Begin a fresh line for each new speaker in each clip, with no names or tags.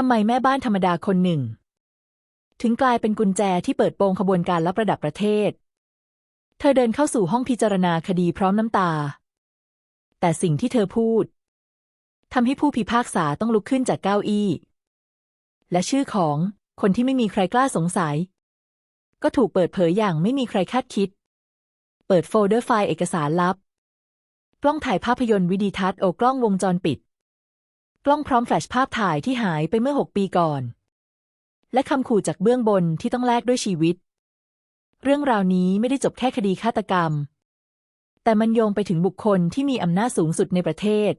ทำไมแม่บ้านธรรมดาคนหนึ่ง ถึงกลายเป็นกุญแจที่เปิดโปงขบวนการลับระดับประเทศ เธอเดินเข้าสู่ห้องพิจารณาคดีพร้อมน้ำตา แต่สิ่งที่เธอพูดทำให้ผู้พิพากษาต้องลุกขึ้นจากเก้าอี้ และชื่อของคนที่ไม่มีใครกล้าสงสัย ก็ถูกเปิดเผยอย่างไม่มีใครคาดคิด เปิดโฟลเดอร์ไฟล์เอกสารลับ กล้องถ่ายภาพยนตร์วิดีทัศน์โอกล้องวงจรปิด กล้องพร้อมแฟลชภาพถ่ายที่หายไปเมื่อหกปีก่อน และคำขู่จากเบื้องบนที่ต้องแลกด้วยชีวิต เรื่องราวนี้ไม่ได้จบแค่คดีฆาตกรรม แต่มันโยงไปถึงบุคคลที่มีอำนาจสูงสุดในประเทศ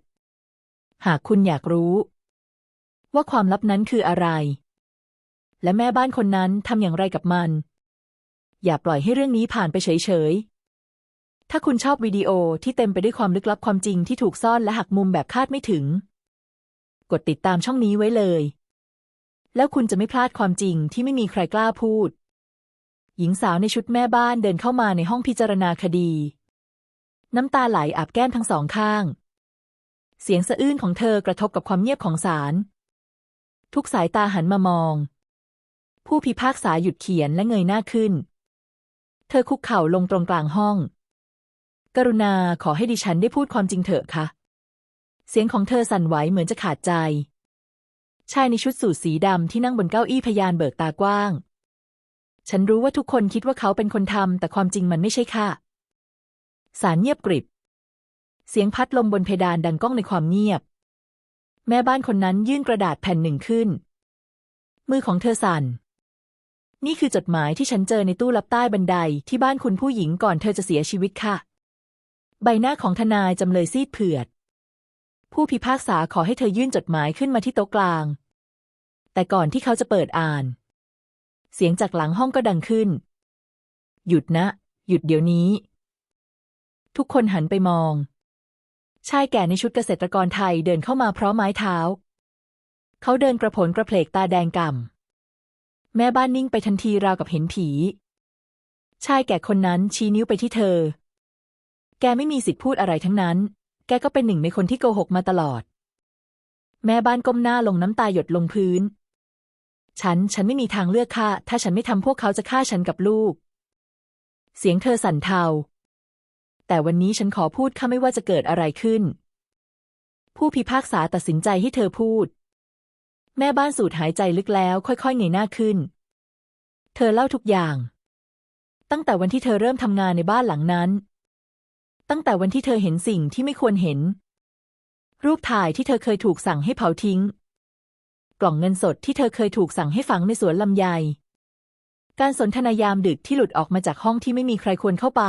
หากคุณอยากรู้ ว่าความลับนั้นคืออะไร และแม่บ้านคนนั้นทำอย่างไรกับมัน อย่าปล่อยให้เรื่องนี้ผ่านไปเฉยๆถ้าคุณชอบวิดีโอที่เต็มไปด้วยความลึกลับความจริงที่ถูกซ่อนและหักมุมแบบคาดไม่ถึง กดติดตามช่องนี้ไว้เลย แล้วคุณจะไม่พลาดความจริงที่ไม่มีใครกล้าพูด หญิงสาวในชุดแม่บ้านเดินเข้ามาในห้องพิจารณาคดี น้ำตาไหลอาบแก้มทั้งสองข้าง เสียงสะอื้นของเธอกระทบกับความเงียบของศาลทุกสายตาหันมามอง ผู้พิพากษาหยุดเขียนและเงยหน้าขึ้น เธอคุกเข่าลงตรงกลางห้อง กรุณาขอให้ดิฉันได้พูดความจริงเถอะค่ะ เสียงของเธอสั่นไหวเหมือนจะขาดใจ ชายในชุดสูทสีดำที่นั่งบนเก้าอี้พยานเบิกตากว้าง ฉันรู้ว่าทุกคนคิดว่าเขาเป็นคนทำแต่ความจริงมันไม่ใช่ค่ะสารเงียบกริบ เสียงพัดลมบนเพดานดังก้องในความเงียบ แม่บ้านคนนั้นยื่นกระดาษแผ่นหนึ่งขึ้น มือของเธอสั่น นี่คือจดหมายที่ฉันเจอในตู้ลับใต้บันไดที่บ้านคุณผู้หญิงก่อนเธอจะเสียชีวิตค่ะ ใบหน้าของทนายจำเลยซีดเผือด ผู้พิพากษาขอให้เธอยื่นจดหมายขึ้นมาที่โต๊ะกลาง แต่ก่อนที่เขาจะเปิดอ่าน เสียงจากหลังห้องก็ดังขึ้น หยุดนะ หยุดเดี๋ยวนี้ ทุกคนหันไปมอง ชายแก่ในชุดเกษตรกรไทยเดินเข้ามาพร้อมไม้เท้า เขาเดินกระผลกระเพลกตาแดงก่ำแม่บ้านนิ่งไปทันทีราวกับเห็นผี ชายแก่คนนั้นชี้นิ้วไปที่เธอ แกไม่มีสิทธิ์พูดอะไรทั้งนั้น แกก็เป็นหนึ่งในคนที่โกหกมาตลอด แม่บ้านก้มหน้าลงน้ำตาหยดลงพื้น ฉัน ฉันไม่มีทางเลือกค่ะ ถ้าฉันไม่ทำพวกเขาจะฆ่าฉันกับลูก เสียงเธอสั่นเทา แต่วันนี้ฉันขอพูดค่ะไม่ว่าจะเกิดอะไรขึ้น ผู้พิพากษาตัดสินใจให้เธอพูด แม่บ้านสูดหายใจลึกแล้ว ค่อยๆเงยหน้าขึ้น เธอเล่าทุกอย่าง ตั้งแต่วันที่เธอเริ่มทำงานในบ้านหลังนั้น ตั้งแต่วันที่เธอเห็นสิ่งที่ไม่ควรเห็น รูปถ่ายที่เธอเคยถูกสั่งให้เผาทิ้ง กล่องเงินสดที่เธอเคยถูกสั่งให้ฝังในสวนลำไย การสนทนายามดึกที่หลุดออกมาจากห้องที่ไม่มีใครควรเข้าไป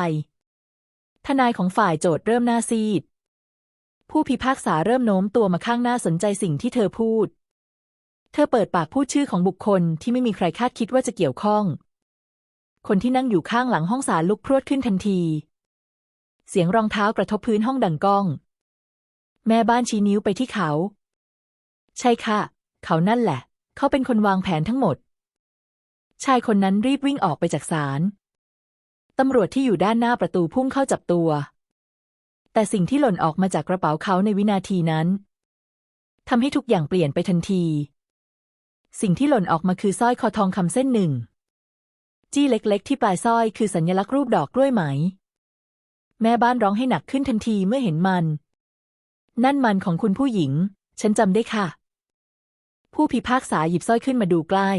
ทนายของฝ่ายโจทย์เริ่มหน้าซีด ผู้พิพากษาเริ่มโน้มตัวมาข้างหน้าสนใจสิ่งที่เธอพูด เธอเปิดปากพูดชื่อของบุคคลที่ไม่มีใครคาดคิดว่าจะเกี่ยวข้อง คนที่นั่งอยู่ข้างหลังห้องศาลลุกพรวดขึ้นทันที เสียงรองเท้ากระทบพื้นห้องดังก้อง แม่บ้านชี้นิ้วไปที่เขา ใช่ค่ะ เขานั่นแหละ เขาเป็นคนวางแผนทั้งหมด ชายคนนั้นรีบวิ่งออกไปจากศาลตำรวจที่อยู่ด้านหน้าประตูพุ่งเข้าจับตัว แต่สิ่งที่หล่นออกมาจากกระเป๋าเขาในวินาทีนั้นทำให้ทุกอย่างเปลี่ยนไปทันที สิ่งที่หล่นออกมาคือสร้อยคอทองคำเส้นหนึ่ง จี้เล็ก ๆ ที่ปลายสร้อยคือสัญลักษณ์รูปดอกกล้วยไหม แม่บ้านร้องให้หนักขึ้นทันทีเมื่อเห็นมัน นั่นมันของคุณผู้หญิง ฉันจำได้ค่ะ ผู้พิพากษาหยิบสร้อยขึ้นมาดูใกล้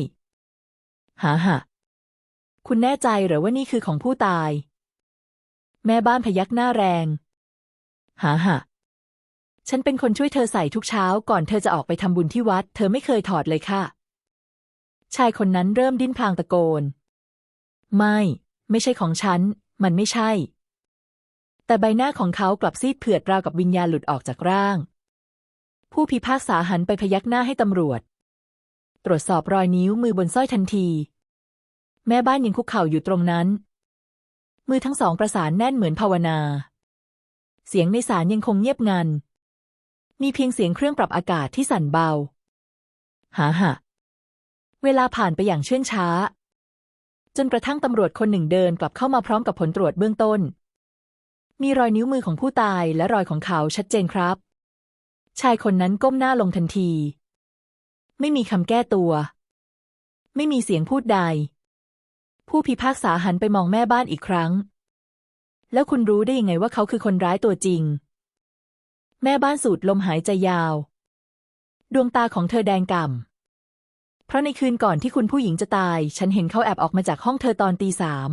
หาหะคุณแน่ใจหรือว่านี่คือของผู้ตาย แม่บ้านพยักหน้าแรง หาหะฉันเป็นคนช่วยเธอใส่ทุกเช้าก่อนเธอจะออกไปทำบุญที่วัด เธอไม่เคยถอดเลยค่ะ ชายคนนั้นเริ่มดิ้นพลางตะโกน ไม่ ไม่ใช่ของฉัน มันไม่ใช่ แต่ใบหน้าของเขากลับซีดเผือดราวกับวิญญาณหลุดออกจากร่าง ผู้พิพากษาหันไปพยักหน้าให้ตำรวจ ตรวจสอบรอยนิ้วมือบนสร้อยทันที แม่บ้านยังคุกเข่าอยู่ตรงนั้น มือทั้งสองประสานแน่นเหมือนภาวนา เสียงในศาลยังคงเงียบงัน มีเพียงเสียงเครื่องปรับอากาศที่สั่นเบา หาหะเวลาผ่านไปอย่างเชื่องช้า จนกระทั่งตำรวจคนหนึ่งเดินกลับเข้ามาพร้อมกับผลตรวจเบื้องต้น มีรอยนิ้วมือของผู้ตายและรอยของเขาชัดเจนครับ ชายคนนั้นก้มหน้าลงทันที ไม่มีคำแก้ตัว ไม่มีเสียงพูดใด ผู้พิพากษาหันไปมองแม่บ้านอีกครั้ง แล้วคุณรู้ได้ยังไงว่าเขาคือคนร้ายตัวจริง แม่บ้านสูดลมหายใจยาว ดวงตาของเธอแดงก่ำเพราะในคืนก่อนที่คุณผู้หญิงจะตาย ฉันเห็นเขาแอบออกมาจากห้องเธอตอนตีสาม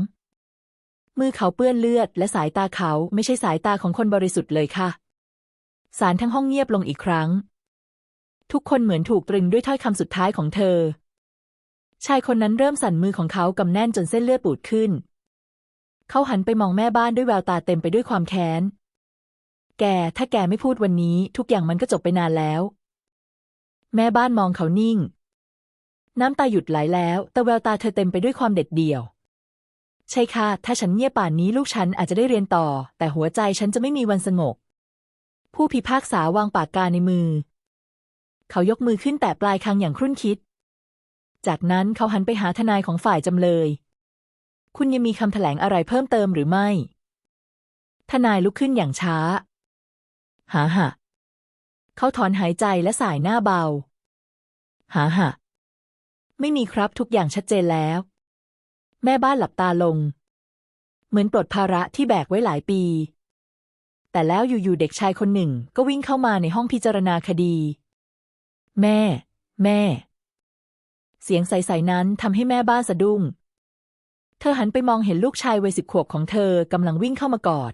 มือเขาเปื้อนเลือด และสายตาเขาไม่ใช่สายตาของคนบริสุทธิ์เลยค่ะ สารทั้งห้องเงียบลงอีกครั้ง ทุกคนเหมือนถูกตรึงด้วยถ้อยคำสุดท้ายของเธอ ชายคนนั้นเริ่มสั่นมือของเขากำแน่นจนเส้นเลือดปูดขึ้น เขาหันไปมองแม่บ้านด้วยแววตาเต็มไปด้วยความแค้น แก ถ้าแกไม่พูดวันนี้ ทุกอย่างมันก็จบไปนานแล้ว แม่บ้านมองเขานิ่ง น้ำตาหยุดไหลแล้ว แต่แววตาเธอเต็มไปด้วยความเด็ดเดี่ยว ใช่ค่ะ ถ้าฉันเงียบป่านนี้ลูกฉันอาจจะได้เรียนต่อ แต่หัวใจฉันจะไม่มีวันสงบ ผู้พิพากษาวางปากกาในมือ เขายกมือขึ้นแต่ปลายคางอย่างครุ่นคิด จากนั้นเขาหันไปหาทนายของฝ่ายจำเลย คุณยังมีคำแถลงอะไรเพิ่มเติมหรือไม่ ทนายลุกขึ้นอย่างช้า หาหะเขาถอนหายใจและสายหน้าเบา หาหะไม่มีครับทุกอย่างชัดเจนแล้ว แม่บ้านหลับตาลง เหมือนปลดภาระที่แบกไว้หลายปี แต่แล้วอยู่ๆเด็กชายคนหนึ่งก็วิ่งเข้ามาในห้องพิจารณาคดี แม่ แม่ เสียงใสๆนั้นทำให้แม่บ้านสะดุ้ง เธอหันไปมองเห็นลูกชายวัยสิบขวบของเธอกำลังวิ่งเข้ามากอด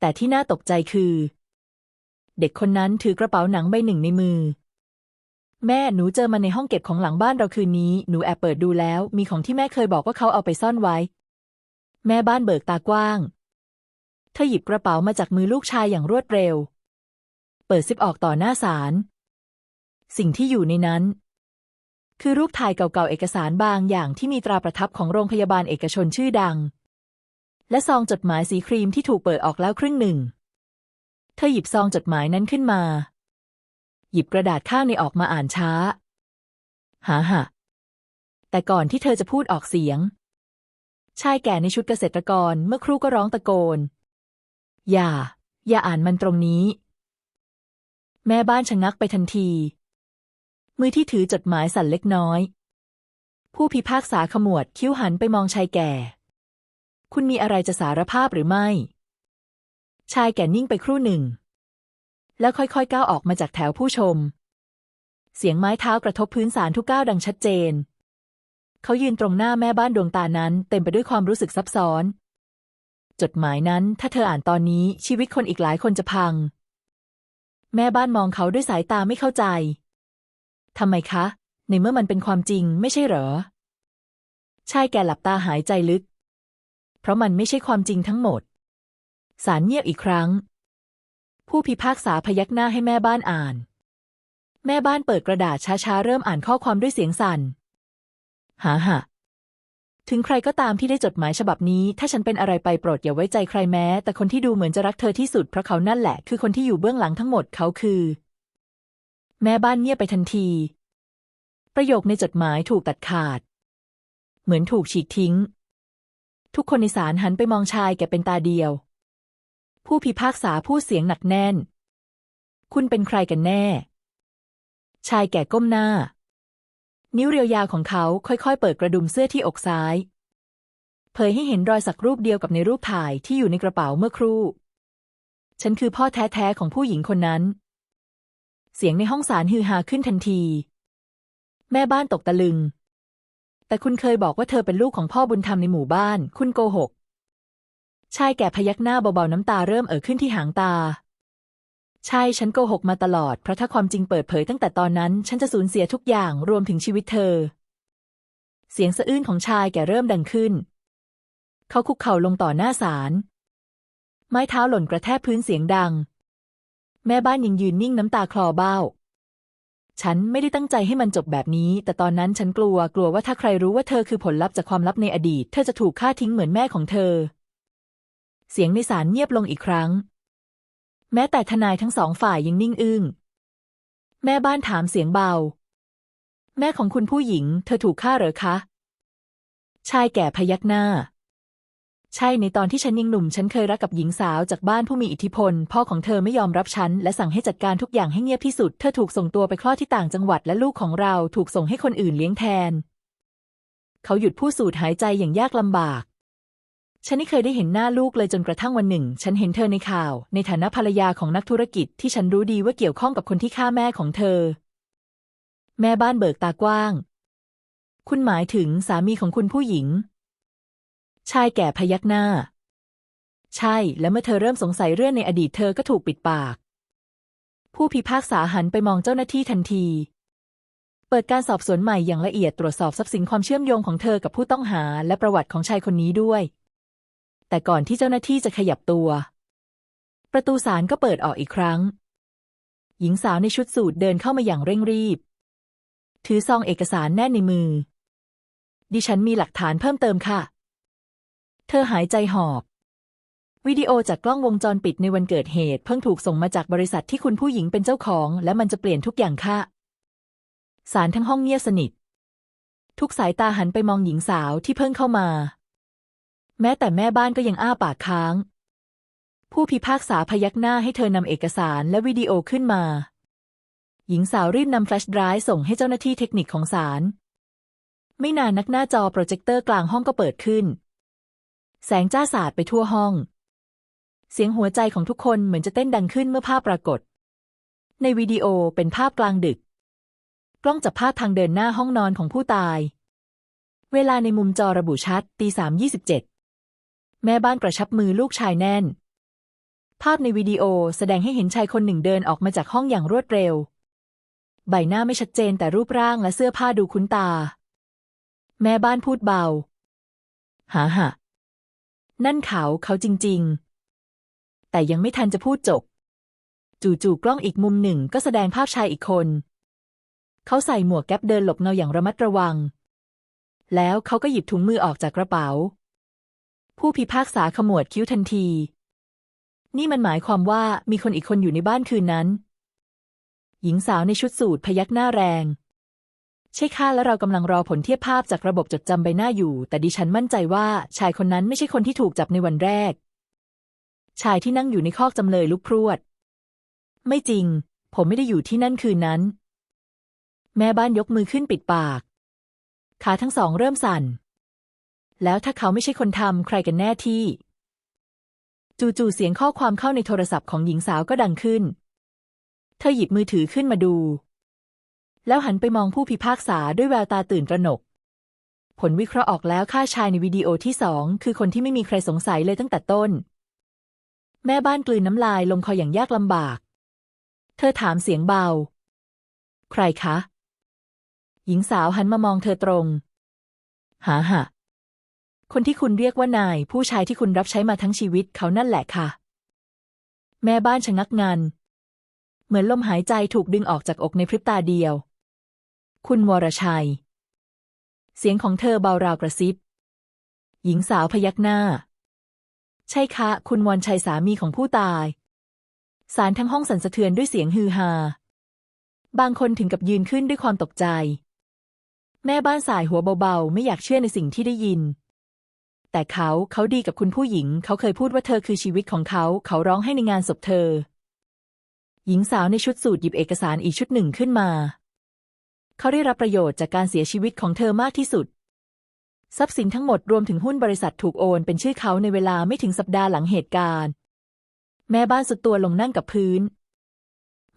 แต่ที่น่าตกใจคือ เด็กคนนั้นถือกระเป๋าหนังใบหนึ่งในมือ แม่หนูเจอมันในห้องเก็บของหลังบ้านเราคืนนี้ หนูแอบเปิดดูแล้ว มีของที่แม่เคยบอกว่าเขาเอาไปซ่อนไว้ แม่บ้านเบิกตากว้าง เธอหยิบกระเป๋ามาจากมือลูกชายอย่างรวดเร็ว เปิดซิปออกต่อหน้าศาล สิ่งที่อยู่ในนั้น คือรูปถ่ายเก่าๆเอกสารบางอย่างที่มีตราประทับของโรงพยาบาลเอกชนชื่อดัง และซองจดหมายสีครีมที่ถูกเปิดออกแล้วครึ่งหนึ่ง เธอหยิบซองจดหมายนั้นขึ้นมา หยิบกระดาษข้างในออกมาอ่านช้า หาหะแต่ก่อนที่เธอจะพูดออกเสียง ชายแก่ในชุดเกษตรกรเมื่อครู่ก็ร้องตะโกน อย่า อย่าอ่านมันตรงนี้ แม่บ้านชะงักไปทันที มือที่ถือจดหมายสั่นเล็กน้อย ผู้พิพากษาขมวดคิ้วหันไปมองชายแก่ คุณมีอะไรจะสารภาพหรือไม่ ชายแก่นิ่งไปครู่หนึ่ง แล้วค่อยๆก้าวออกมาจากแถวผู้ชม เสียงไม้เท้ากระทบพื้นศาลทุกก้าวดังชัดเจน เขายืนตรงหน้าแม่บ้านดวงตานั้น เต็มไปด้วยความรู้สึกซับซ้อน จดหมายนั้นถ้าเธออ่านตอนนี้ชีวิตคนอีกหลายคนจะพัง แม่บ้านมองเขาด้วยสายตาไม่เข้าใจทำไมคะ ในเมื่อมันเป็นความจริงไม่ใช่เหรอชายแก่หลับตาหายใจลึก เพราะมันไม่ใช่ความจริงทั้งหมด สารเงียบอีกครั้ง ผู้พิพากษาพยักหน้าให้แม่บ้านอ่าน แม่บ้านเปิดกระดาษช้าๆ เริ่มอ่านข้อความด้วยเสียงสั่นหาหะถึงใครก็ตามที่ได้จดหมายฉบับนี้ ถ้าฉันเป็นอะไรไปโปรดอย่าไว้ใจใครแม้ แต่คนที่ดูเหมือนจะรักเธอที่สุดเพราะเขานั่นแหละ คือคนที่อยู่เบื้องหลังทั้งหมดเขาคือ แม่บ้านเงียบไปทันที ประโยคในจดหมายถูกตัดขาด เหมือนถูกฉีกทิ้ง ทุกคนในศาลหันไปมองชายแกเป็นตาเดียว ผู้พิพากษาพูดเสียงหนักแน่น คุณเป็นใครกันแน่ ชายแก่ก้มหน้า นิ้วเรียวยาวของเขาค่อยๆ เปิดกระดุมเสื้อที่อกซ้าย เผยให้เห็นรอยสักรูปเดียวกับในรูปถ่ายที่อยู่ในกระเป๋าเมื่อครู่ ฉันคือพ่อแท้ๆของผู้หญิงคนนั้น เสียงในห้องศาลฮือฮาขึ้นทันที แม่บ้านตกตะลึง แต่คุณเคยบอกว่าเธอเป็นลูกของพ่อบุญธรรมในหมู่บ้าน คุณโกหก ชายแก่พยักหน้าเบาๆน้ำตาเริ่มเอ่อขึ้นที่หางตา ใช่ฉันโกหกมาตลอด เพราะถ้าความจริงเปิดเผยตั้งแต่ตอนนั้น ฉันจะสูญเสียทุกอย่างรวมถึงชีวิตเธอ เสียงสะอื้นของชายแก่เริ่มดังขึ้น เขาคุกเข่าลงต่อหน้าศาลไม้เท้าหล่นกระแทกพื้นเสียงดัง แม่บ้านยังยืนนิ่งน้ำตาคลอเบ้า ฉันไม่ได้ตั้งใจให้มันจบแบบนี้ แต่ตอนนั้นฉันกลัวกลัวว่าถ้าใครรู้ว่าเธอคือผลลัพธ์จากความลับในอดีต เธอจะถูกฆ่าทิ้งเหมือนแม่ของเธอ เสียงในศาลเงียบลงอีกครั้ง แม้แต่ทนายทั้งสองฝ่ายยังนิ่งอึ้ง แม่บ้านถามเสียงเบา แม่ของคุณผู้หญิง เธอถูกฆ่าเหรอคะ ชายแก่พยักหน้า ใช่ในตอนที่ฉันยังหนุ่ม ฉันเคยรักกับหญิงสาวจากบ้านผู้มีอิทธิพล พ่อของเธอไม่ยอมรับฉัน และสั่งให้จัดการทุกอย่างให้เงียบที่สุด เธอถูกส่งตัวไปคลอดที่ต่างจังหวัดและลูกของเราถูกส่งให้คนอื่นเลี้ยงแทน เขาหยุดพูดสูดหายใจอย่างยากลำบาก ฉันไม่เคยได้เห็นหน้าลูกเลยจนกระทั่งวันหนึ่ง ฉันเห็นเธอในข่าว ในฐานะภรรยาของนักธุรกิจที่ฉันรู้ดีว่าเกี่ยวข้องกับคนที่ฆ่าแม่ของเธอ แม่บ้านเบิกตากว้าง คุณหมายถึงสามีของคุณผู้หญิง ชายแก่พยักหน้า ใช่ และเมื่อเธอเริ่มสงสัยเรื่องในอดีตเธอก็ถูกปิดปาก ผู้พิพากษาหันไปมองเจ้าหน้าที่ทันที เปิดการสอบสวนใหม่อย่างละเอียดตรวจสอบทรัพย์สินความเชื่อมโยงของเธอกับผู้ต้องหา และประวัติของชายคนนี้ด้วย แต่ก่อนที่เจ้าหน้าที่จะขยับตัว ประตูศาลก็เปิดออกอีกครั้ง หญิงสาวในชุดสูทเดินเข้ามาอย่างเร่งรีบ ถือซองเอกสารแน่นในมือ ดิฉันมีหลักฐานเพิ่มเติมค่ะ เธอหายใจหอบ วิดีโอจากกล้องวงจรปิดในวันเกิดเหตุ เพิ่งถูกส่งมาจากบริษัทที่คุณผู้หญิงเป็นเจ้าของ และมันจะเปลี่ยนทุกอย่างค่ะสารทั้งห้องเงียบสนิท ทุกสายตาหันไปมองหญิงสาวที่เพิ่งเข้ามา แม้แต่แม่บ้านก็ยังอ้าปากค้าง ผู้พิพากษาพยักหน้าให้เธอนำเอกสารและวิดีโอขึ้นมา หญิงสาวรีบนำแฟลชไดรฟ์ส่งให้เจ้าหน้าที่เทคนิคของศาลไม่นานนักหน้าจอโปรเจคเตอร์กลางห้องก็เปิดขึ้น แสงจ้าสาดไปทั่วห้อง เสียงหัวใจของทุกคนเหมือนจะเต้นดังขึ้นเมื่อภาพปรากฏ ในวิดีโอเป็นภาพกลางดึก กล้องจับภาพทางเดินหน้าห้องนอนของผู้ตาย เวลาในมุมจอระบุชัดตีสามยี่สิบเจ็ด แม่บ้านกระชับมือลูกชายแน่น ภาพในวิดีโอแสดงให้เห็นชายคนหนึ่งเดินออกมาจากห้องอย่างรวดเร็ว ใบหน้าไม่ชัดเจนแต่รูปร่างและเสื้อผ้าดูคุ้นตา แม่บ้านพูดเบาหาหะนั่นเขาเขาจริง ๆ แต่ยังไม่ทันจะพูดจบ จู่ๆกล้องอีกมุมหนึ่งก็แสดงภาพชายอีกคน เขาใส่หมวกแก๊ปเดินหลบเงาอย่างระมัดระวัง แล้วเขาก็หยิบถุงมือออกจากกระเป๋า ผู้พิพากษาขมวดคิ้วทันที นี่มันหมายความว่ามีคนอีกคนอยู่ในบ้านคืนนั้น หญิงสาวในชุดสูทพยักหน้าแรง ใช่ค่ะและเรากำลังรอผลเทียบภาพจากระบบจดจำใบหน้าอยู่ แต่ดิฉันมั่นใจว่าชายคนนั้นไม่ใช่คนที่ถูกจับในวันแรก ชายที่นั่งอยู่ในคอกจำเลยลุกพรวด ไม่จริง ผมไม่ได้อยู่ที่นั่นคืนนั้น แม่บ้านยกมือขึ้นปิดปาก ขาทั้งสองเริ่มสั่น แล้วถ้าเขาไม่ใช่คนทำใครกันแน่ที่ จู่ๆเสียงข้อความเข้าในโทรศัพท์ของหญิงสาวก็ดังขึ้น เธอหยิบมือถือขึ้นมาดู แล้วหันไปมองผู้พิพากษาด้วยแววตาตื่นตระหนก ผลวิเคราะห์ออกแล้วค่าชายในวิดีโอที่สองคือคนที่ไม่มีใครสงสัยเลยตั้งแต่ต้น แม่บ้านกลืนน้ำลายลงคออย่างยากลำบาก เธอถามเสียงเบา ใครคะ หญิงสาวหันมามองเธอตรง หาหะ คนที่คุณเรียกว่านาย ผู้ชายที่คุณรับใช้มาทั้งชีวิตเขานั่นแหละค่ะ แม่บ้านชะงักงัน เหมือนลมหายใจถูกดึงออกจากอกในพริบตาเดียว คุณวรชัย เสียงของเธอเบาราวกระซิบ หญิงสาวพยักหน้า ใช่คะ คุณวรชัยสามีของผู้ตาย สารทั้งห้องสั่นสะเทือนด้วยเสียงฮือฮา บางคนถึงกับยืนขึ้นด้วยความตกใจ แม่บ้านสายหัวเบาๆ ไม่อยากเชื่อในสิ่งที่ได้ยิน แต่เขาเขาดีกับคุณผู้หญิง เขาเคยพูดว่าเธอคือชีวิตของเขา เขาร้องให้ในงานศพเธอ หญิงสาวในชุดสูทหยิบเอกสารอีกชุดหนึ่งขึ้นมา เขาได้รับประโยชน์จากการเสียชีวิตของเธอมากที่สุด ทรัพย์สินทั้งหมดรวมถึงหุ้นบริษัทถูกโอนเป็นชื่อเขาในเวลาไม่ถึงสัปดาห์หลังเหตุการณ์ แม่บ้านสุดตัวลงนั่งกับพื้น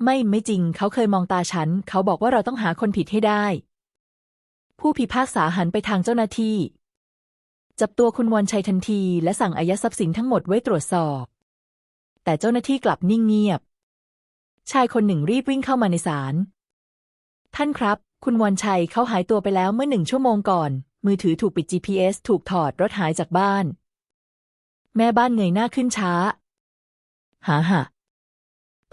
ไม่ไม่จริง เขาเคยมองตาฉัน เขาบอกว่าเราต้องหาคนผิดให้ได้ ผู้พิพากษาหันไปทางเจ้าหน้าที่ จับตัวคุณวรชัยทันทีและสั่งอายัดทรัพย์สินทั้งหมดไว้ตรวจสอบ แต่เจ้าหน้าที่กลับนิ่งเงียบ ชายคนหนึ่งรีบวิ่งเข้ามาในศาล ท่านครับ คุณวรชัยเขาหายตัวไปแล้วเมื่อหนึ่งชั่วโมงก่อน มือถือถูกปิด GPS ถูกถอดรถหายจากบ้าน แม่บ้านเงยหน้าขึ้นช้า หาหะ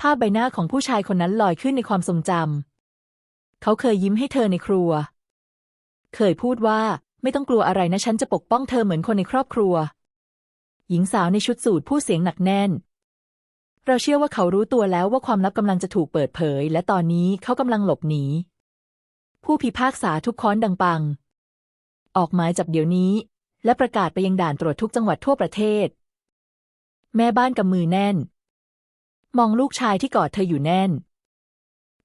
ภาพใบหน้าของผู้ชายคนนั้นลอยขึ้นในความทรงจำ เขาเคยยิ้มให้เธอในครัว เคยพูดว่า ไม่ต้องกลัวอะไรนะฉันจะปกป้องเธอเหมือนคนในครอบครัว หญิงสาวในชุดสูทพูดเสียงหนักแน่น เราเชื่อว่าเขารู้ตัวแล้วว่าความลับกำลังจะถูกเปิดเผย และตอนนี้เขากำลังหลบหนี ผู้พิพากษาทุกค้อนดังปัง ออกหมายจับเดี๋ยวนี้ และประกาศไปยังด่านตรวจทุกจังหวัดทั่วประเทศ แม่บ้านกำมือแน่น มองลูกชายที่กอดเธออยู่แน่น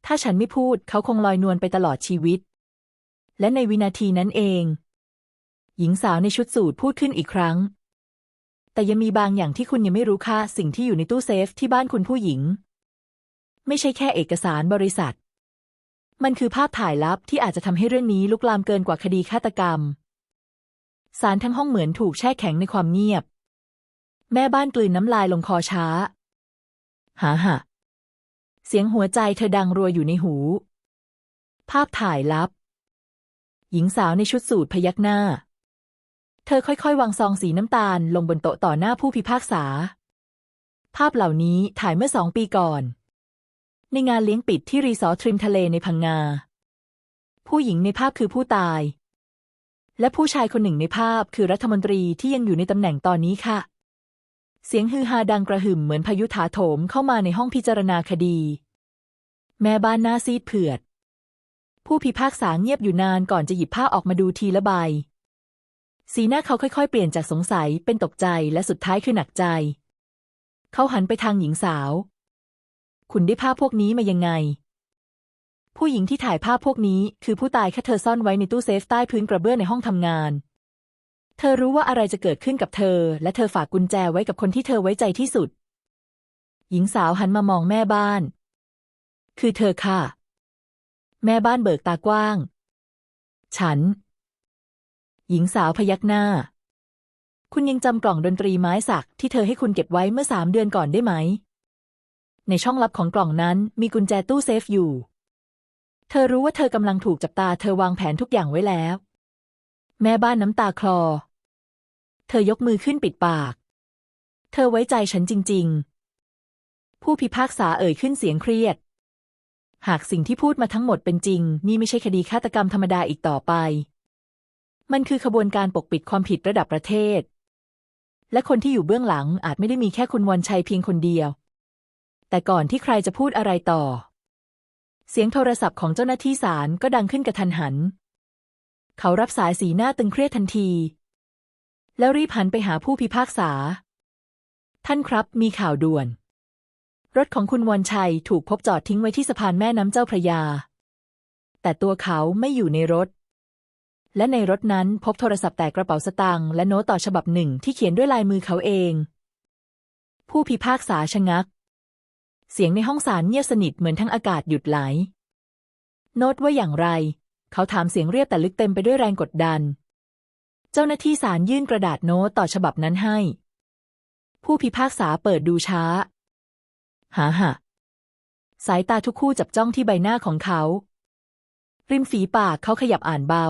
ถ้าฉันไม่พูดเขาคงลอยนวลไปตลอดชีวิต และในวินาทีนั้นเอง หญิงสาวในชุดสูทพูดขึ้นอีกครั้ง แต่ยังมีบางอย่างที่คุณยังไม่รู้ค่ะ สิ่งที่อยู่ในตู้เซฟที่บ้านคุณผู้หญิง ไม่ใช่แค่เอกสารบริษัท มันคือภาพถ่ายลับที่อาจจะทำให้เรื่องนี้ลุกลามเกินกว่าคดีฆาตกรรม สารทั้งห้องเหมือนถูกแช่แข็งในความเงียบ แม่บ้านกลืนน้ำลายลงคอช้า หาหะเสียงหัวใจเธอดังรัวอยู่ในหู ภาพถ่ายลับ หญิงสาวในชุดสูทพยักหน้า เธอค่อยๆ วางซองสีน้ำตาลลงบนโต๊ะต่อหน้าผู้พิพากษา ภาพเหล่านี้ถ่ายเมื่อสองปีก่อน ในงานเลี้ยงปิดที่รีสอร์ทริมทะเลในพังงา ผู้หญิงในภาพคือผู้ตาย และผู้ชายคนหนึ่งในภาพคือรัฐมนตรีที่ยังอยู่ในตำแหน่งตอนนี้ค่ะ เสียงฮือฮาดังกระหึ่มเหมือนพายุถาโถมเข้ามาในห้องพิจารณาคดี แม่บ้านหน้าซีดเผือด ผู้พิพากษาเงียบอยู่นานก่อนจะหยิบผ้าออกมาดูทีละใบ สีหน้าเขาค่อยๆ เปลี่ยนจากสงสัยเป็นตกใจและสุดท้ายคือหนักใจ เขาหันไปทางหญิงสาว คุณได้ภาพพวกนี้มายังไง ผู้หญิงที่ถ่ายภาพพวกนี้ คือผู้ตายแค่เธอซ่อนไว้ในตู้เซฟใต้พื้นกระเบื้องในห้องทำงาน เธอรู้ว่าอะไรจะเกิดขึ้นกับเธอ และเธอฝากกุญแจไว้กับคนที่เธอไว้ใจที่สุด หญิงสาวหันมามองแม่บ้าน คือเธอค่ะ แม่บ้านเบิกตากว้าง ฉัน หญิงสาวพยักหน้า คุณยังจำกล่องดนตรีไม้สักที่เธอให้คุณเก็บไว้เมื่อสามเดือนก่อนได้ไหม ในช่องลับของกล่องนั้นมีกุญแจตู้เซฟอยู่ เธอรู้ว่าเธอกำลังถูกจับตาเธอวางแผนทุกอย่างไว้แล้ว แม่บ้านน้ำตาคลอ เธอยกมือขึ้นปิดปาก เธอไว้ใจฉันจริง ๆ ผู้พิพากษาเอ่ยขึ้นเสียงเครียดหากสิ่งที่พูดมาทั้งหมดเป็นจริง นี่ไม่ใช่คดีฆาตกรรมธรรมดาอีกต่อไป มันคือขบวนการปกปิดความผิดระดับประเทศ และคนที่อยู่เบื้องหลังอาจไม่ได้มีแค่คุณวันชัยเพียงคนเดียว แต่ก่อนที่ใครจะพูดอะไรต่อ เสียงโทรศัพท์ของเจ้าหน้าที่ศาลก็ดังขึ้นกระทันหัน เขารับสายสีหน้าตึงเครียดทันที แล้วรีบหันไปหาผู้พิพากษา ท่านครับมีข่าวด่วน รถของคุณวันชัยถูกพบจอดทิ้งไว้ที่สะพานแม่น้ำเจ้าพระยา แต่ตัวเขาไม่อยู่ในรถ และในรถนั้นพบโทรศัพท์แต่กระเป๋าสตางค์และโน้ตต่อฉบับหนึ่งที่เขียนด้วยลายมือเขาเอง ผู้พิพากษาชะงัก เสียงในห้องศาลเงียบสนิทเหมือนทั้งอากาศหยุดไหล โน้ตว่าอย่างไร เขาถามเสียงเรียบแต่ลึกเต็มไปด้วยแรงกดดัน เจ้าหน้าที่ศาลยื่นกระดาษโน้ตต่อฉบับนั้นให้ ผู้พิพากษาเปิดดูช้า หาหะสายตาทุกคู่จับจ้องที่ใบหน้าของเขา ริมฝีปากเขาขยับอ่านเบา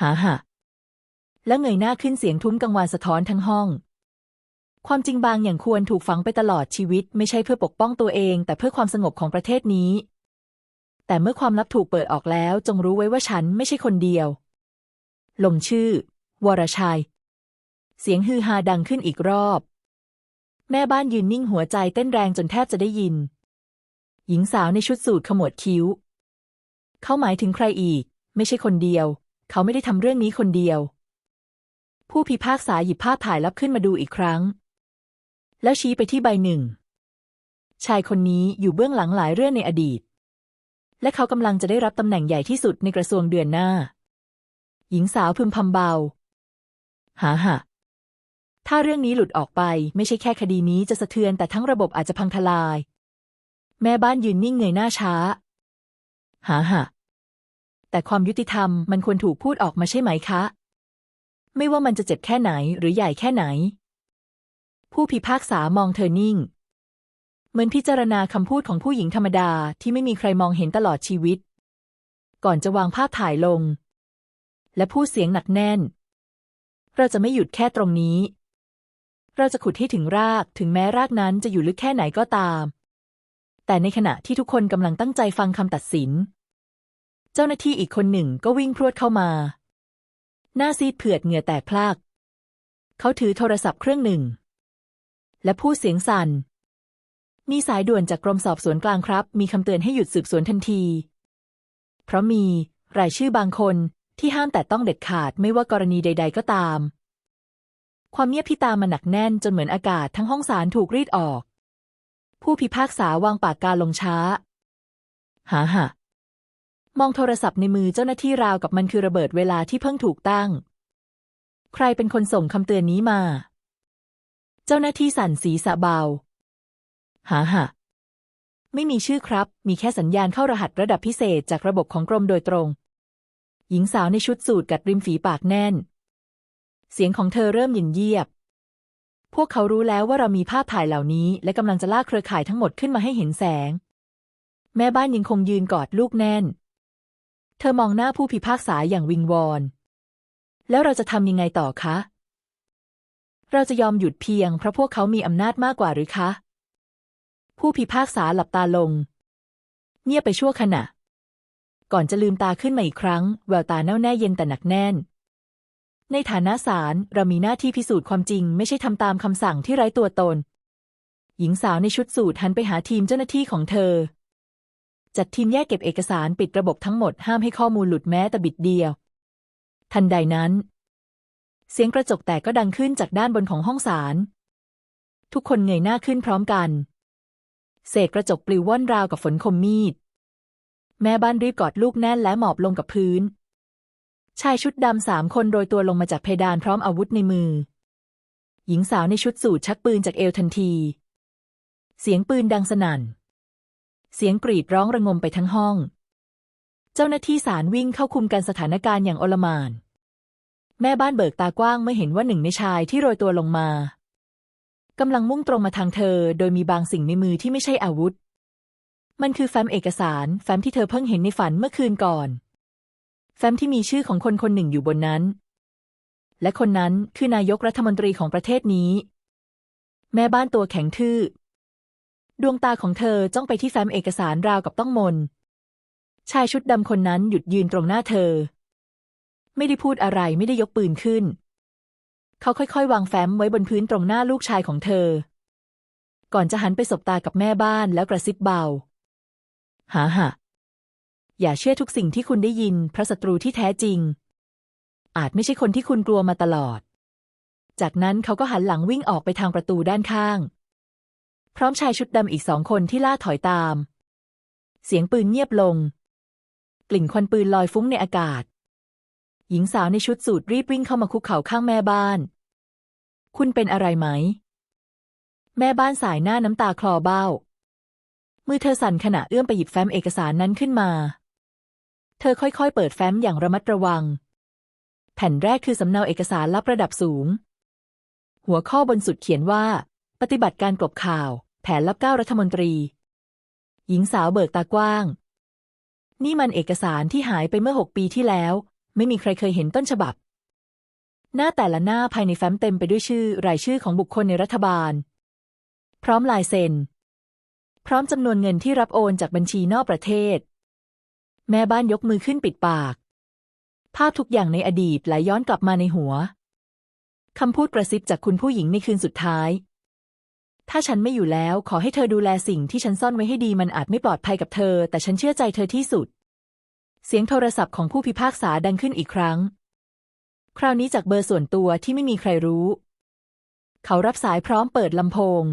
หาหะแล้วเงยหน้าขึ้นเสียงทุ้มกังวานสะท้อนทั้งห้อง ความจริงบางอย่างควรถูกฝังไปตลอดชีวิต ไม่ใช่เพื่อปกป้องตัวเอง แต่เพื่อความสงบของประเทศนี้ แต่เมื่อความลับถูกเปิดออกแล้ว จงรู้ไว้ว่าฉันไม่ใช่คนเดียวลงชื่อ วรชัย เสียงฮือฮาดังขึ้นอีกรอบ แม่บ้านยืนนิ่งหัวใจเต้นแรงจนแทบจะได้ยิน หญิงสาวในชุดสูทขมวดคิ้ว เขาหมายถึงใครอีก ไม่ใช่คนเดียว เขาไม่ได้ทำเรื่องนี้คนเดียว ผู้พิพากษาหยิบภาพถ่ายลับขึ้นมาดูอีกครั้ง แล้วชี้ไปที่ใบหนึ่ง ชายคนนี้อยู่เบื้องหลังหลายเรื่องในอดีต และเขากำลังจะได้รับตำแหน่งใหญ่ที่สุดในกระทรวงเดือนหน้า หญิงสาวพึมพำเบาหาหะถ้าเรื่องนี้หลุดออกไปไม่ใช่แค่คดีนี้จะสะเทือนแต่ทั้งระบบอาจจะพังทลาย แม่บ้านยืนนิ่งเงยหน้าช้า หาหะ แต่ความยุติธรรมมันควรถูกพูดออกมาใช่ไหมคะ ไม่ว่ามันจะเจ็บแค่ไหนหรือใหญ่แค่ไหน ผู้พิพากษามองเธอนิ่ง เหมือนพิจารณาคำพูดของผู้หญิงธรรมดาที่ไม่มีใครมองเห็นตลอดชีวิต ก่อนจะวางภาพถ่ายลง และพูดเสียงหนักแน่น เราจะไม่หยุดแค่ตรงนี้ เราจะขุดให้ถึงรากถึงแม้รากนั้นจะอยู่ลึกแค่ไหนก็ตามแต่ในขณะที่ทุกคนกำลังตั้งใจฟังคำตัดสิน เจ้าหน้าที่อีกคนหนึ่งก็วิ่งพรวดเข้ามา หน้าซีดเผือดเหงื่อแตกพลาก เขาถือโทรศัพท์เครื่องหนึ่ง และพูดเสียงสัน่น มีสายด่วนจากกรมสอบสวนกลางครับ มีคำเตือนให้หยุดสืบสวนทันที เพราะมีรายชื่อบางคนที่ห้ามแต่ต้องเด็ดขาดไม่ว่ากรณีใด ๆ ก็ตาม ความเงียบที่ตามมาหนักแน่นจนเหมือนอากาศทั้งห้องศาลถูกรีดออก ผู้พิพากษาวางปากกาลงช้า หาหะ มองโทรศัพท์ในมือเจ้าหน้าที่ราวกับมันคือระเบิดเวลาที่เพิ่งถูกตั้ง ใครเป็นคนส่งคำเตือนนี้มา เจ้าหน้าที่สั่นศีรษะเบาหาหะไม่มีชื่อครับ มีแค่สัญญาณเข้ารหัสระดับพิเศษจากระบบของกรมโดยตรง หญิงสาวในชุดสูทกัดริมฝีปากแน่น เสียงของเธอเริ่มเย็นเยียบ พวกเขารู้แล้วว่าเรามีภาพถ่ายเหล่านี้ และกำลังจะลากเครือข่ายทั้งหมดขึ้นมาให้เห็นแสง แม่บ้านยังคงยืนกอดลูกแน่น เธอมองหน้าผู้พิพากษาอย่างวิงวอน แล้วเราจะทำยังไงต่อคะ เราจะยอมหยุดเพียงเพราะพวกเขามีอำนาจมากกว่าหรือคะ ผู้พิพากษาหลับตาลง เงียบไปชั่วขณะ ก่อนจะลืมตาขึ้นมาอีกครั้ง แววตาแน่วแน่เย็นแต่หนักแน่น ในฐานะศาลเรามีหน้าที่พิสูจน์ความจริง ไม่ใช่ทำตามคำสั่งที่ไร้ตัวตน หญิงสาวในชุดสูทหันไปหาทีมเจ้าหน้าที่ของเธอ จัดทีมแยกเก็บเอกสารปิดระบบทั้งหมดห้ามให้ข้อมูลหลุดแม้แต่บิดเดียว ทันใดนั้น เสียงกระจกแตกก็ดังขึ้นจากด้านบนของห้องศาลทุกคนเงยหน้าขึ้นพร้อมกัน เศษกระจกปลิวว่อนราวกับฝนคมมีด แม่บ้านรีบกอดลูกแน่นและหมอบลงกับพื้น ชายชุดดำสามคนโรยตัวลงมาจากเพดานพร้อมอาวุธในมือ หญิงสาวในชุดสูทชักปืนจากเอวทันที เสียงปืนดังสนั่น เสียงกรีดร้องระงมไปทั้งห้อง เจ้าหน้าที่ศาลวิ่งเข้าคุมการสถานการณ์อย่างโอลหม่าน แม่บ้านเบิกตากว้างเมื่อเห็นว่าหนึ่งในชายที่โรยตัวลงมากำลังมุ่งตรงมาทางเธอ โดยมีบางสิ่งในมือที่ไม่ใช่อาวุธ มันคือแฟ้มเอกสาร แฟ้มที่เธอเพิ่งเห็นในฝันเมื่อคืนก่อน แฟ้มที่มีชื่อของคนคนหนึ่งอยู่บนนั้น และคนนั้นคือนายกรัฐมนตรีของประเทศนี้ แม่บ้านตัวแข็งทื่อ ดวงตาของเธอจ้องไปที่แฟ้มเอกสารราวกับต้องมน ชายชุดดำคนนั้นหยุดยืนตรงหน้าเธอ ไม่ได้พูดอะไรไม่ได้ยกปืนขึ้น เขาค่อยๆ วางแฟ้มไว้บนพื้นตรงหน้าลูกชายของเธอ ก่อนจะหันไปสบตากับแม่บ้านแล้วกระซิบเบาหาหะอย่าเชื่อทุกสิ่งที่คุณได้ยินพระศัตรูที่แท้จริง อาจไม่ใช่คนที่คุณกลัวมาตลอด จากนั้นเขาก็หันหลังวิ่งออกไปทางประตูด้านข้าง พร้อมชายชุดดำอีกสองคนที่ล่าถอยตาม เสียงปืนเงียบลง กลิ่นควันปืนลอยฟุ้งในอากาศ หญิงสาวในชุดสูทรีบวิ่งเข้ามาคุกเข่าข้างแม่บ้าน คุณเป็นอะไรไหม แม่บ้านสายหน้าน้ำตาคลอเบ้า มือเธอสั่นขณะเอื้อมไปหยิบแฟ้มเอกสารนั้นขึ้นมา เธอค่อยๆ เปิดแฟ้มอย่างระมัดระวัง แผ่นแรกคือสำเนาเอกสารลับระดับสูง หัวข้อบนสุดเขียนว่าปฏิบัติการกลบข่าว แผนลับเก้ารัฐมนตรี หญิงสาวเบิกตากว้าง นี่มันเอกสารที่หายไปเมื่อหกปีที่แล้ว ไม่มีใครเคยเห็นต้นฉบับ หน้าแต่ละหน้าภายในแฟ้มเต็มไปด้วยชื่อ รายชื่อของบุคคลในรัฐบาล พร้อมลายเซ็น พร้อมจำนวนเงินที่รับโอนจากบัญชีนอกประเทศ แม่บ้านยกมือขึ้นปิดปาก ภาพทุกอย่างในอดีตไหลย้อนกลับมาในหัวคำพูดกระซิบจากคุณผู้หญิงในคืนสุดท้าย ถ้าฉันไม่อยู่แล้วขอให้เธอดูแลสิ่งที่ฉันซ่อนไว้ให้ดีมันอาจไม่ปลอดภัยกับเธอ แต่ฉันเชื่อใจเธอที่สุด เสียงโทรศัพท์ของผู้พิพากษาดังขึ้นอีกครั้ง คราวนี้จากเบอร์ส่วนตัวที่ไม่มีใครรู้ เขารับสายพร้อมเปิดลำโพง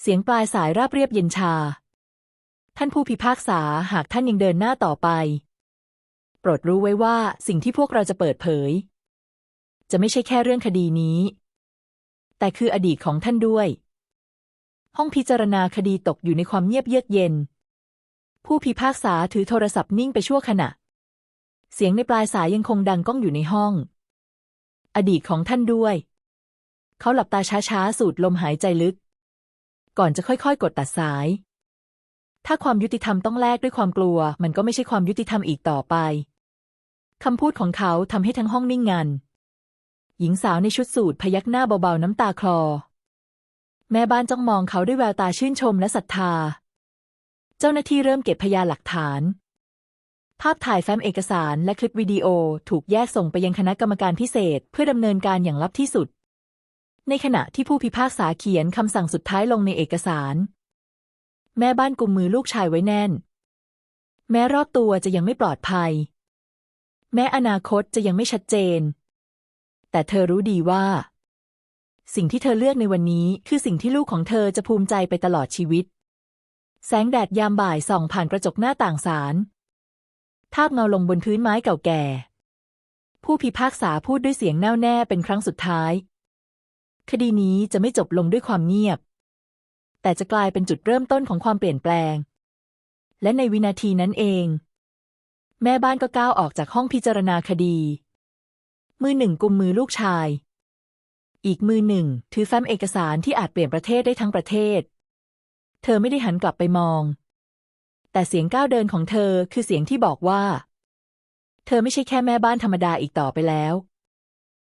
เสียงปลายสายราบเรียบเย็นชา ท่านผู้พิพากษาหากท่านยังเดินหน้าต่อไป โปรดรู้ไว้ว่าสิ่งที่พวกเราจะเปิดเผย จะไม่ใช่แค่เรื่องคดีนี้ แต่คืออดีตของท่านด้วย ห้องพิจารณาคดีตกอยู่ในความเงียบเยือกเย็น ผู้พิพากษาถือโทรศัพท์นิ่งไปชั่วขณะ เสียงในปลายสายยังคงดังก้องอยู่ในห้อง อดีตของท่านด้วย เขาหลับตาช้าๆ สูดลมหายใจลึก ก่อนจะค่อยๆ กดตัดสาย ถ้าความยุติธรรมต้องแลกด้วยความกลัว มันก็ไม่ใช่ความยุติธรรมอีกต่อไปคำพูดของเขาทำให้ทั้งห้องนิ่งงัน หญิงสาวในชุดสูทพยักหน้าเบาๆน้ำตาคลอ แม่บ้านจ้องมองเขาด้วยแววตาชื่นชมและศรัทธา เจ้าหน้าที่เริ่มเก็บพยานหลักฐาน ภาพถ่ายแฟ้มเอกสารและคลิปวิดีโอถูกแยกส่งไปยังคณะกรรมการพิเศษ เพื่อดำเนินการอย่างลับที่สุด ในขณะที่ผู้พิพากษาเขียนคำสั่งสุดท้ายลงในเอกสาร แม่บ้านกุมมือลูกชายไว้แน่น แม้รอบตัวจะยังไม่ปลอดภัย แม้อนาคตจะยังไม่ชัดเจน แต่เธอรู้ดีว่า สิ่งที่เธอเลือกในวันนี้คือสิ่งที่ลูกของเธอจะภูมิใจไปตลอดชีวิต แสงแดดยามบ่ายส่องผ่านกระจกหน้าต่างศาลทาบเงาลงบนพื้นไม้เก่าแก่ ผู้พิพากษาพูดด้วยเสียงแน่วแน่เป็นครั้งสุดท้าย คดีนี้จะไม่จบลงด้วยความเงียบ แต่จะกลายเป็นจุดเริ่มต้นของความเปลี่ยนแปลง และในวินาทีนั้นเอง แม่บ้านก็ก้าวออกจากห้องพิจารณาคดี มือหนึ่งกุมมือลูกชาย อีกมือหนึ่ง ถือแฟ้มเอกสารที่อาจเปลี่ยนประเทศได้ทั้งประเทศ เธอไม่ได้หันกลับไปมอง แต่เสียงก้าวเดินของเธอคือเสียงที่บอกว่า เธอไม่ใช่แค่แม่บ้านธรรมดาอีกต่อไปแล้ว